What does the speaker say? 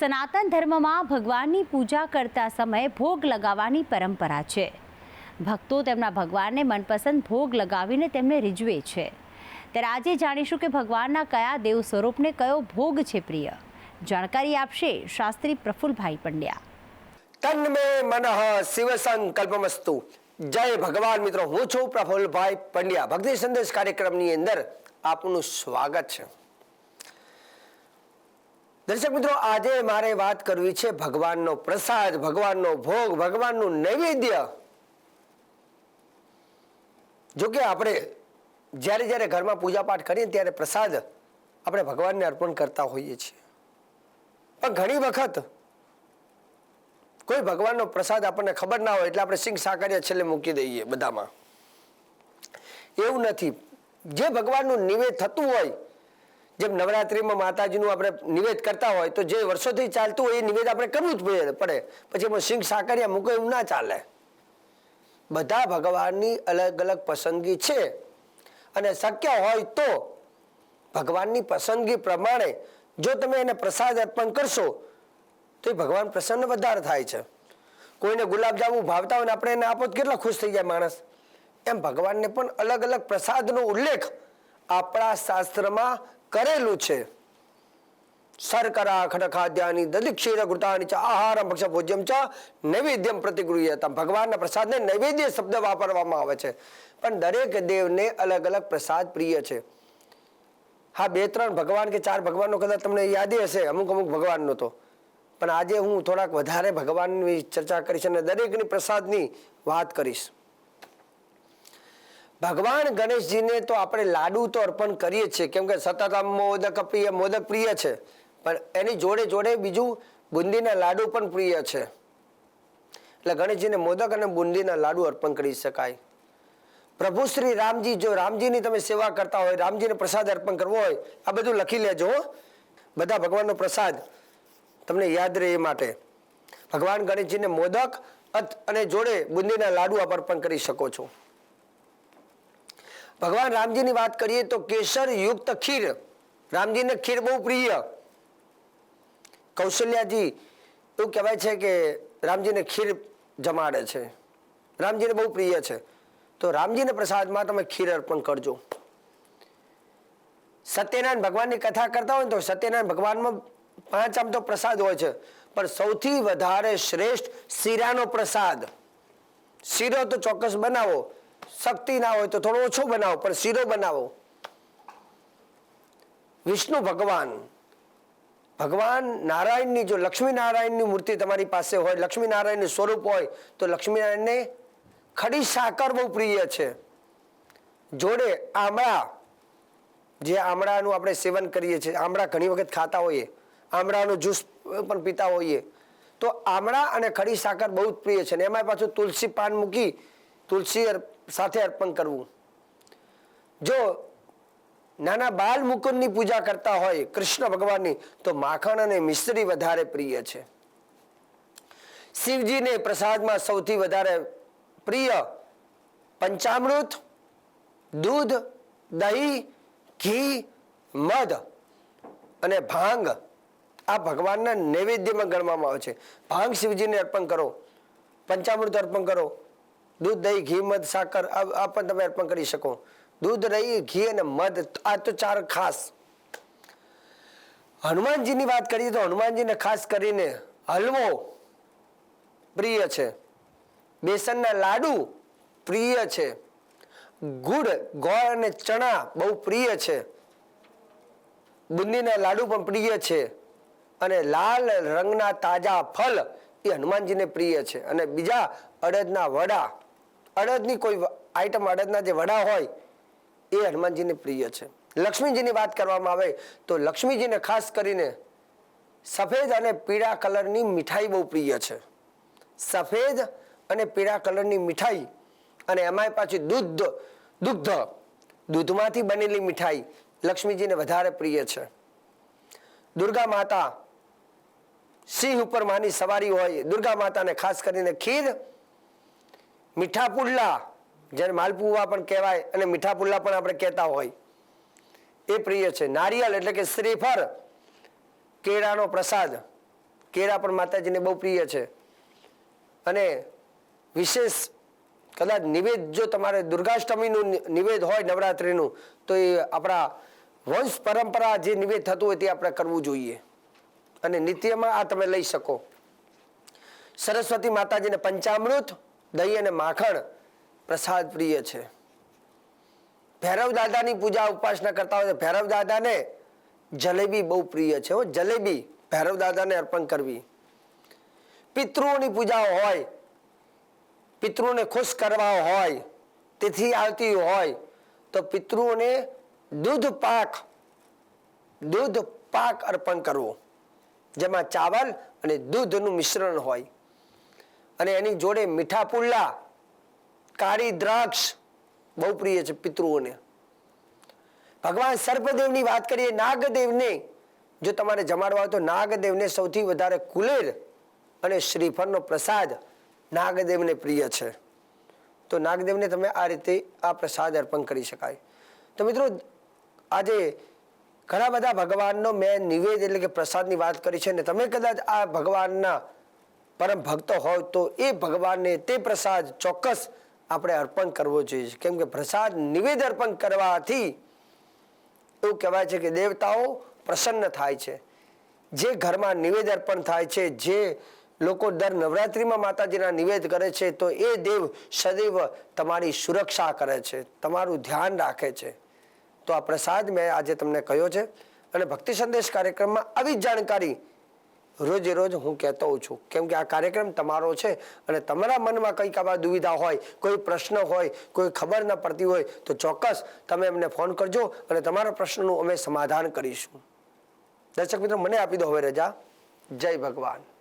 સનાતન ધર્મમાં ભગવાનની પૂજા કરતા સમયે ભોગ લગાવવાની પરંપરા છે. ભક્તો તેમના ભગવાનને મનપસંદ ભોગ લગાવીને તેમને રીઝવે છે. ત્યારે આજે જાણીશું કે ભગવાનના કયા દેવ સ્વરૂપને કયો ભોગ છે પ્રિય. જાણકારી આપશે શાસ્ત્રી પ્રફુલભાઈ પંડ્યા. તન્મે મનઃ શિવ સંકલ્પમસ્તુ. જય ભગવાન મિત્રો, હું છું પ્રફુલ્લભાઈ પંડ્યા. ભક્તિ સંદેશ કાર્યક્રમની અંદર આપનું સ્વાગત છે. દર્શક મિત્રો, આજે મારે વાત કરવી છે ભગવાનનો પ્રસાદ, ભગવાનનો ભોગ, ભગવાનનું નૈવેદ્ય. જો કે આપણે જ્યારે જ્યારે ઘરમાં પૂજાપાઠ કરીએ ત્યારે પ્રસાદ આપણે ભગવાનને અર્પણ કરતા હોઈએ છીએ. પણ ઘણી વખત કોઈ ભગવાનનો પ્રસાદ આપણને ખબર ના હોય એટલે આપણે સિંહ સાકરિયા છેલ્લે મૂકી દઈએ બધામાં. એવું નથી. જે ભગવાનનું નિવેદ થતું હોય જેમ નવરાત્રિમાં માતાજીનું આપણે નિવેદ કરતા હોય, તો જે વર્ષોથી ચાલતું હોય એ નિવેદ આપણે કરવું જ પડે પછી એમાં સિંહ સાકરિયા મૂકો એવું ના ચાલે. બધા ભગવાનની અલગ અલગ પસંદગી છે. અને શક્ય હોય તો ભગવાનની પસંદગી પ્રમાણે જો તમે એને પ્રસાદ અર્પણ કરશો, તો એ ભગવાન પ્રસન્ન વધારે થાય છે. કોઈને ગુલાબજાંબુ ભાવતા હોય ને આપણે એને આપો કેટલા ખુશ થઈ જાય માણસ. એમ ભગવાનને પણ અલગ અલગ પ્રસાદનો ઉલ્લેખ આપણા શાસ્ત્રમાં કરેલું છે. શર્કરા ખડખાદ્યાની દધિક્ષીર ઘૃતાની ચ, આહારમ ભક્ષ ભોજ્યમ ચ, નૈવેદ્યમ પ્રતિગૃહ્યતમ ભગવાનના પ્રસાદને નૈવેદ્ય શબ્દ વાપરવામાં આવે છે. પણ દરેક દેવને અલગ અલગ પ્રસાદ પ્રિય છે. હા, બે, ત્રણ ભગવાન કે ચાર ભગવાનનો કદાચ તમને યાદ હશે. અમુક અમુક ભગવાનનો તો. પણ આજે હું થોડાક વધારે ભગવાનની ચર્ચા કરીશ અને દરેકની પ્રસાદની વાત કરીશ. ભગવાન ગણેશજીને તો આપણે લાડુ તો અર્પણ કરીએ છીએ. કેમ કે સતત મોદક પ્રિય મોદક પ્રિય છે. પણ એની જોડે જોડે બીજું બુંદીના લાડુ પણ પ્રિય છે. એટલે ગણેશજીને મોદક અને બુંદીના લાડુ અર્પણ કરી શકાય. પ્રભુ શ્રી રામજી, જો રામજીની તમે સેવા કરતા હોય, રામજીને પ્રસાદ અર્પણ કરવો હોય, આ બધું લખી લેજો બધા ભગવાનનો પ્રસાદ તમને યાદ રહે એ માટે. ભગવાન ગણેશજીને મોદક અને જોડે બુંદીના લાડુ આપ અર્પણ કરી શકો છો. ભગવાન રામજીની વાત કરીએ તો કેસર યુક્ત ખીર. રામજીને ખીર બહુ પ્રિય. કૌશલ્યાજી એવું કહેવાય છે કે રામજીને ખીર જમાડે છે. રામજીને બહુ પ્રિય છે. તો રામજીને પ્રસાદમાં તમે ખીર અર્પણ કરજો. સત્યનારાયણ ભગવાનની કથા કરતા હોય તો સત્યનારાયણ ભગવાનમાં પાંચ આમ તો પ્રસાદ હોય છે. પણ સૌથી વધારે શ્રેષ્ઠ શીરાનો પ્રસાદ. શીરો તો ચોક્કસ બનાવો. શક્તિ ના હોય તો થોડો ઓછો બનાવો, પણ શીરો બનાવો. વિષ્ણુ ભગવાન. ભગવાન નારાયણની, જો લક્ષ્મી નારાયણની મૂર્તિ તમારી પાસે હોય લક્ષ્મી નારાયણનું સ્વરૂપ હોય, તો લક્ષ્મીનારાયણને ખડી સાકર બહુ પ્રિય છે. જોડે આમળા, જે આમળાનું આપણે સેવન કરીએ છીએ, આમળા ઘણી વખત ખાતા હોઈએ, આમળાનું જ્યુસ પણ પીતા હોઈએ, તો આમળા અને ખડી સાકર બહુ જ પ્રિય છે. અને એમાં પાછું તુલસી પાન મૂકી, તુલસી સાથે અર્પણ કરવું. જો નાના બાલ મુકુંદની પૂજા કરતા હોય કૃષ્ણ ભગવાનની, તો માખણ અને મિશ્રી વધારે પ્રિય છે. શિવજીને પ્રસાદમાં સૌથી વધારે પ્રિય પંચામૃત, દૂધ, દહીં, ઘી, મધ અને ભાંગ આ ભગવાનના નૈવેદ્યમાં ગણવામાં આવે છે. ભાંગ શિવજીને અર્પણ કરો, પંચામૃત અર્પણ કરો દૂધ, દહીં, ઘી, મધ, સાકર, આ પણ તમે અર્પણ કરી શકો. દૂધ, દહીં, ઘી અને મધ, આ તો ચાર ખાસ. હનુમાનજીની વાત કરીએ તો હનુમાનજીને ખાસ કરીને હલવો પ્રિય છે. બેસનના લાડુ પ્રિય છે. ગુડ, ગોળ અને ચણા બહુ પ્રિય છે. બુંદીના લાડુ પણ પ્રિય છે. અને લાલ રંગના તાજા ફલ એ હનુમાનજીને પ્રિય છે. અને બીજા અડદના વડા અડદની કોઈ આઈટમ અડદના જે વડા હોય, એ હનુમાનજીને પ્રિય છે. લક્ષ્મીજીની વાત કરવામાં આવે તો લક્ષ્મીજીને ખાસ કરીને સફેદ અને પીળા કલરની મીઠાઈ બહુ પ્રિય છે. સફેદ અને પીળા કલરની મીઠાઈ અને એમાંય પાછી દૂધ, દુગ્ધ, દૂધમાંથી બનેલી મીઠાઈ લક્ષ્મીજીને વધારે પ્રિય છે. દુર્ગા માતા સિંહ ઉપર માની સવારી હોય, દુર્ગા માતાને ખાસ કરીને ખીર મીઠા પુડલા જેને માલપુવા પણ કહેવાય અને મીઠા પુડલા પણ આપણે કહેતા હોય, એ પ્રિય છે. નારિયેળ એટલે કે શ્રીફળ, કેળાનો પ્રસાદ. કેળા પણ માતાજીને બહુ પ્રિય છે. અને વિશેષ કદાચ નિવેદ જો તમારે દુર્ગાષ્ટમીનું નિવેદ હોય નવરાત્રિનું, તો એ આપણા વંશ પરંપરા જે નિવેદ થતું હોય તે આપણે કરવું જોઈએ. અને નિત્યમાં આ તમે લઈ શકો. સરસ્વતી માતાજીને પંચામૃત દહીં અને માખણ પ્રસાદ પ્રિય છે. ભૈરવ દાદાની પૂજા ઉપાસના કરતા હોય ભૈરવ દાદાને જલેબી બહુ પ્રિય છે હો. જલેબી ભૈરવ દાદાને અર્પણ કરવી. પિતૃઓની પૂજા હોય, પિતૃને ખુશ કરવા હોય, તિથિ આવતી હોય, તો પિતૃઓને દૂધ પાક દૂધ પાક અર્પણ કરવો. જેમાં ચાવલ અને દૂધનું મિશ્રણ હોય. અને એની જોડે મીઠા પુલ્લા, કાળી દ્રાક્ષ, બહુ પ્રિય છે પિતૃઓને. ભગવાન સર્પદેવની વાત કરીએ, નાગદેવને. જો તમારે જમાડવા હોય તો નાગદેવને સૌથી વધારે કુલેર અને શ્રીફળનો પ્રસાદ નાગદેવને પ્રિય છે. તો નાગદેવને તમે આ રીતે આ પ્રસાદ અર્પણ કરી શકાય. તો મિત્રો, આજે ઘણા બધા ભગવાનનો મેં નિવેદ એટલે કે પ્રસાદની વાત કરી છે ને તમે કદાચ આ ભગવાનના પરમ ભક્ત હોય તો એ ભગવાનને તે પ્રસાદ ચોક્કસ આપણે અર્પણ કરવો જોઈએ. કેમ કે પ્રસાદ નિવેદ અર્પણ કરવાથી એવું કહેવાય છે કે દેવતાઓ પ્રસન્ન થાય છે. જે ઘરમાં નિવેદ અર્પણ થાય છે, જે લોકો દર નવરાત્રિમાં માતાજીના નિવેદ કરે છે, તો એ દેવ સદૈવ તમારી સુરક્ષા કરે છે, તમારું ધ્યાન રાખે છે. તો આ પ્રસાદ મેં આજે તમને કહ્યો છે. અને ભક્તિ સંદેશ કાર્યક્રમમાં આવી જ જાણકારી રોજે રોજ હું કહેતો હોઉં છું, કેમ કે આ કાર્યક્રમ તમારો છે અને તમારા મનમાં કંઈક આવા દુવિધા હોય, કોઈ પ્રશ્ન હોય, કોઈ ખબર ન પડતી હોય, તો ચોક્કસ તમે અમને ફોન કરજો અને તમારા પ્રશ્નનું અમે સમાધાન કરીશું. દર્શક મિત્રો, મને આપી દો હવે રજા. જય ભગવાન.